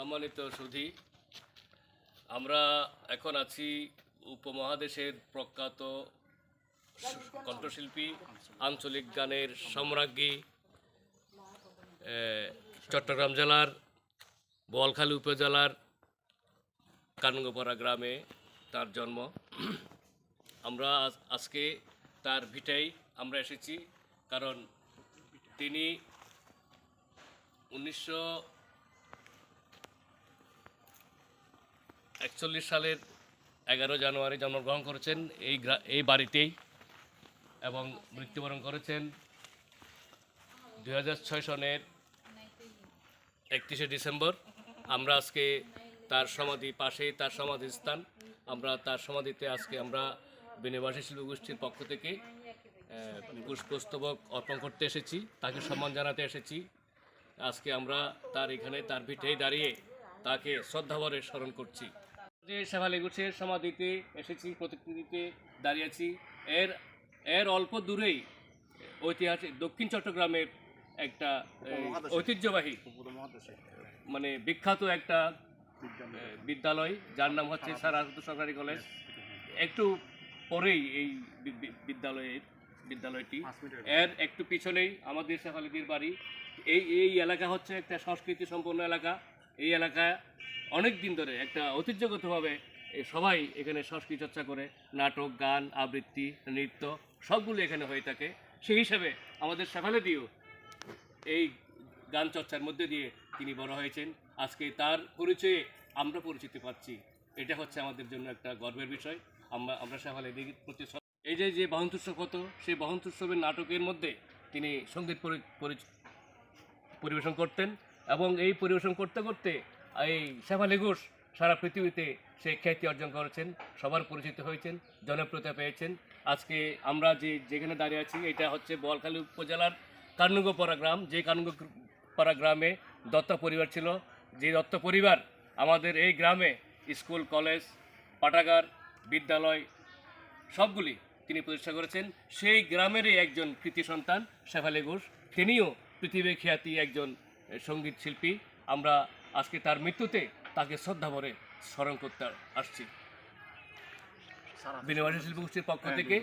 সম্মানিত সুধী, আমরা এখন আছি উপমহাদেশের প্রখ্যাত কণ্ঠশিল্পী, আঞ্চলিক গানের সম্রাজ্ঞী চট্টগ্রাম জেলার বোয়ালখালী উপজেলার কানগোপাড়া গ্রামে তার জন্ম। আমরা আজ- আজকে তার ভিটাই আমরা এসেছি, কারণ তিনি উনিশশো একচল্লিশ সালের এগারো জানুয়ারি জন্মগ্রহণ করেছেন এই এই বাড়িতেই এবং মৃত্যুবরণ করেছেন দুই ছয় সনের একত্রিশে ডিসেম্বর। আমরা আজকে তার সমাধি পাশেই তার সমাধি স্থান আমরা তার সমাধিতে আজকে আমরা বিনবাসী শিল্প গোষ্ঠীর পক্ষ থেকে পুষ্পস্তবক অর্পণ করতে এসেছি, তাকে সম্মান জানাতে এসেছি। আজকে আমরা তার এখানে তার ভিটেই দাঁড়িয়ে তাকে শ্রদ্ধাভরে স্মরণ করছি। যে শেফালি ঘোষের সমাধিতে এসেছি প্রতিকৃতিতে দাঁড়িয়েছি এর এর অল্প দূরেই ঐতিহাসিক দক্ষিণ চট্টগ্রামের একটা ঐতিহ্যবাহী মানে বিখ্যাত একটা বিদ্যালয় যার নাম হচ্ছে সারাহত সরকারি কলেজ। একটু পরেই এই বিদ্যালয়ের বিদ্যালয়টি। এর একটু পিছনেই আমাদের শেফালিদির বাড়ি। এই এই এলাকা হচ্ছে একটা সংস্কৃতি সম্পন্ন এলাকা। এই এলাকা অনেক দিন ধরে একটা ঐতিহ্যগতভাবে সবাই এখানে সংস্কৃতি চর্চা করে, নাটক, গান, আবৃত্তি, নৃত্য, সবগুলো এখানে হয়ে থাকে। সেই হিসাবে আমাদের শেফালিদিও এই গান চর্চার মধ্যে দিয়ে তিনি বড় হয়েছেন। আজকে তার পরিচয়ে আমরা পরিচিতি পাচ্ছি। এটা হচ্ছে আমাদের জন্য একটা গর্বের বিষয়। আমরা আমরা দিঘির প্রতি এই যে যে বহন্ত উৎসব হতো, সেই বহন্ত উৎসবের নাটকের মধ্যে তিনি সংগীত পরি- পরি- পরিবেশন করতেন এবং এই পরিবেশন করতে করতে এই শেফালি ঘোষ সারা পৃথিবীতে সে খ্যাতি অর্জন করেছেন, সবার পরিচিত হয়েছেন, জনপ্রিয়তা পেয়েছেন। আজকে আমরা যে যেখানে দাঁড়িয়ে আছি, এটা হচ্ছে বোয়ালখালী উপজেলার কানুগোপাড়া গ্রাম। যে কানুগোপাড়া গ্রামে দত্ত পরিবার ছিল, যে দত্ত পরিবার আমাদের এই গ্রামে স্কুল, কলেজ, পাঠাগার, বিদ্যালয় সবগুলি তিনি প্রতিষ্ঠা করেছেন। সেই গ্রামেরই একজন কৃতি সন্তান শেফালি ঘোষ তিনিও পৃথিবীর খ্যাতি একজন সংগীত শিল্পী। আমরা আজকে তার মৃত্যুতে তাকে শ্রদ্ধা ভরে স্মরণ করতে আসছি। বিনবাসী শিল্প গোষ্ঠীর পক্ষ থেকে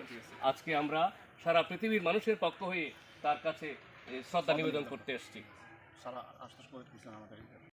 আজকে আমরা সারা পৃথিবীর মানুষের পক্ষ হয়ে তার কাছে শ্রদ্ধা নিবেদন করতে এসছি সারা আশ্বাস করে আমাদের।